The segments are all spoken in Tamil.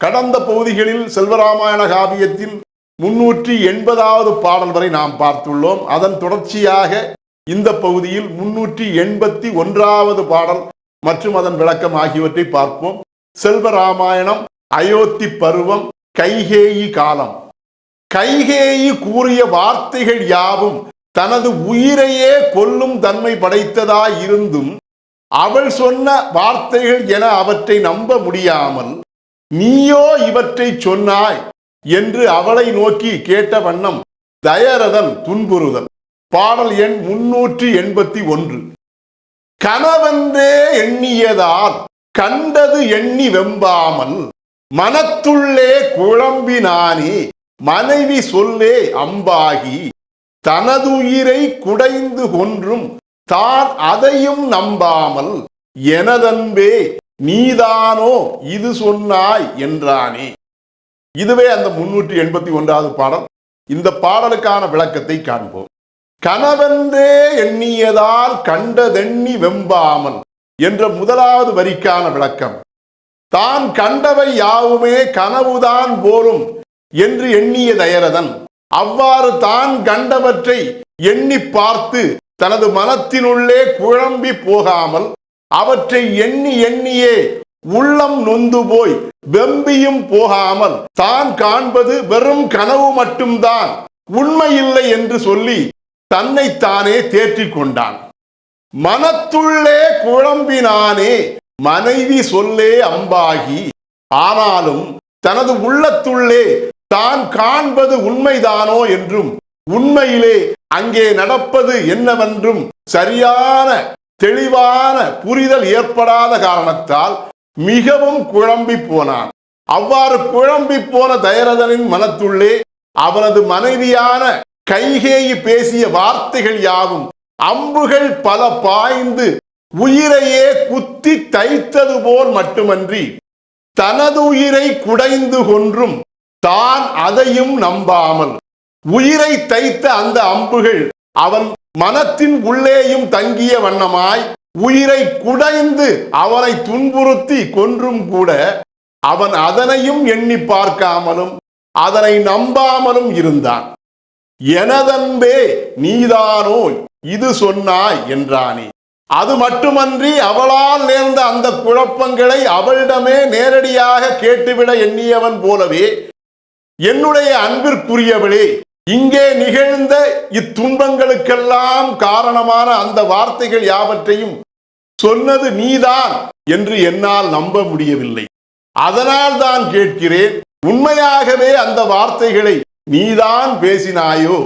கடந்த பகுதிகளில் செல்வராமாயண காவியத்தில் முன்னூற்றி எண்பதாவது பாடல் வரை நாம் பார்த்துள்ளோம். அதன் தொடர்ச்சியாக இந்த பகுதியில் முன்னூற்றி எண்பத்தி ஒன்றாவது பாடல் மற்றும் அதன் விளக்கம் ஆகியவற்றை பார்ப்போம். செல்வராமாயணம் அயோத்தி பருவம் கைகேயி காலம். கைகேயி கூறிய வார்த்தைகள் யாவும் தனது உயிரையே கொல்லும் தன்மை படைத்ததாய் இருந்தும் அவள் சொன்ன வார்த்தைகள் என அவற்றை நம்ப முடியாமல் நீயோ இவற்றை சொன்னாய் என்று அவளை நோக்கி கேட்ட வண்ணம் தயரதன் துன்புறுதல். பாடல் எண் முன்னூற்றி எண்பத்தி ஒன்று. கணவன்றே எண்ணியதால் கண்டது எண்ணி வெம்பாமல் மனத்துள்ளே குழம்பினானே மனைவி சொல்லே அம்பாகி தனதுயிரை குடைந்து கொன்றும் தான் அதையும் நம்பாமல் எனதன்பே நீதானோ இது சொன்னாய் என்றானே. இதுவே அந்த முன்னூற்றி எண்பத்தி ஒன்றாவது பாடல். இந்த பாடலுக்கான விளக்கத்தை காண்போம். கணவென்றே எண்ணியதால் கண்டதெண்ணி வெம்பாமன் என்ற முதலாவது வரிக்கான விளக்கம். தான் கண்டவை யாவுமே கனவுதான் போலும் என்று எண்ணிய தயரதன் அவ்வாறு தான் கண்டவற்றை எண்ணி பார்த்து தனது மனத்தினுள்ளே குழம்பி போகாமல் அவற்றை எண்ணி எண்ணியே உள்ளம் நொந்து போய் வெம்பியும் போகாமல் தான் காண்பது வெறும் கனவு மட்டும்தான். உண்மையில்லை என்று சொல்லி தன்னைத்தானே தேற்றிக் கொண்டான். மனத்துள்ளே குழம்பினானே மனைவி சொல்லே அம்பாகி. ஆனாலும் தனது உள்ளத்துள்ளே தான் காண்பது உண்மைதானோ என்றும் உண்மையிலே அங்கே நடப்பது என்னவென்றும் சரியான தெளிவான புரிதல் ஏற்படாத காரணத்தால் மிகவும் குழம்பி போனான். அவ்வாறு குழம்பி போன தயரதனின் மனத்துள்ளே அவனது மனைவியான கைகேயி பேசிய வார்த்தைகள் யாவும் அம்புகள் பல பாய்ந்து உயிரையே குத்தி தைத்தது போல் மட்டுமன்றி தனது உயிரை குடைந்து கொன்றும் தான் அதையும் நம்பாமல் உயிரை தைத்த அந்த அம்புகள் அவன் மனத்தின் உள்ளேயும் தங்கிய வண்ணமாய் உயிரை குடைந்து அவனை துன்புறுத்தி கொன்றும் கூட அவன் அதனையும் எண்ணி பார்க்காமலும் அதனை நம்பாமலும் இருந்தான். எனதன்பே நீதானோ இது சொன்னாய் என்றானே. அது மட்டுமன்றி அவளால் நேர்ந்த அந்த குழப்பங்களை அவளிடமே நேரடியாக கேட்டுவிட எண்ணியவன் போலவே என்னுடைய அன்பிற்குரியவளே இங்கே நிகழ்ந்த இத்துன்பங்களுக்கெல்லாம் காரணமான அந்த வார்த்தைகள் யாவற்றையும் சொன்னது நீதான் என்று என்னால் நம்ப முடியவில்லை. அதனால் தான் கேட்கிறேன் உண்மையாகவே அந்த வார்த்தைகளை நீதான் பேசினாயோ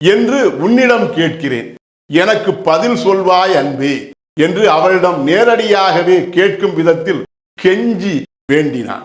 என்று உன்னிடம் கேட்கிறேன். எனக்கு பதில் சொல்வாய் அன்பே என்று அவளிடம் நேரடியாகவே கேட்கும் விதத்தில் கெஞ்சி வேண்டினான்.